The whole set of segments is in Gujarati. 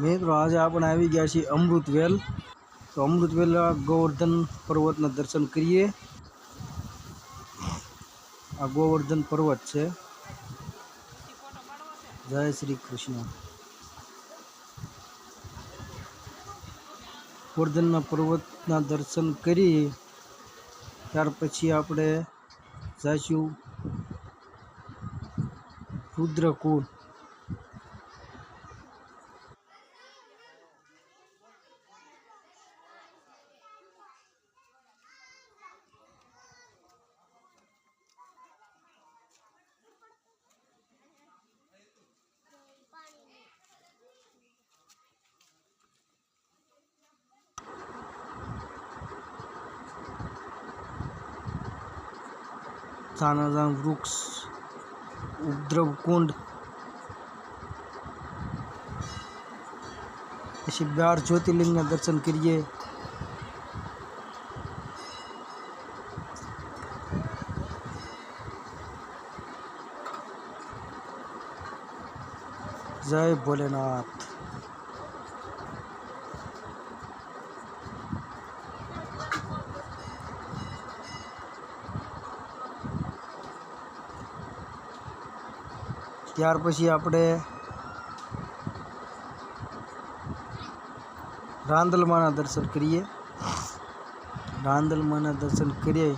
મિત્રો, આજે આપણે આવી ગયા છીએ અમૃતવેલ તો અમૃતવેલ ગોવર્ધન પર્વતના દર્શન કરીએ. આ ગોવર્ધન પર્વત છે. જય શ્રી કૃષ્ણ. ગોવર્ધનના પર્વતના દર્શન કરી ત્યાર પછી આપણે જઈશું રુદ્રકુંડ તાનાજામ વૃક્ષ ઉપદ્રવ કુંડ પછી બાર જ્યોતિર્લિંગના દર્શન કરીએ જય ભોલેનાથ ત્યાર પછી આપણે રાંદલમાના દર્શન કરીએ. રાંદલમાના દર્શન કરીએ.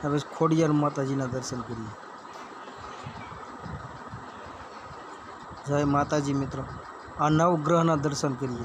ત્યાર પછી ખોડિયાર માતાજીના દર્શન કરીએ. જય માતાજી મિત્રો. આ નવગ્રહના દર્શન કરીએ.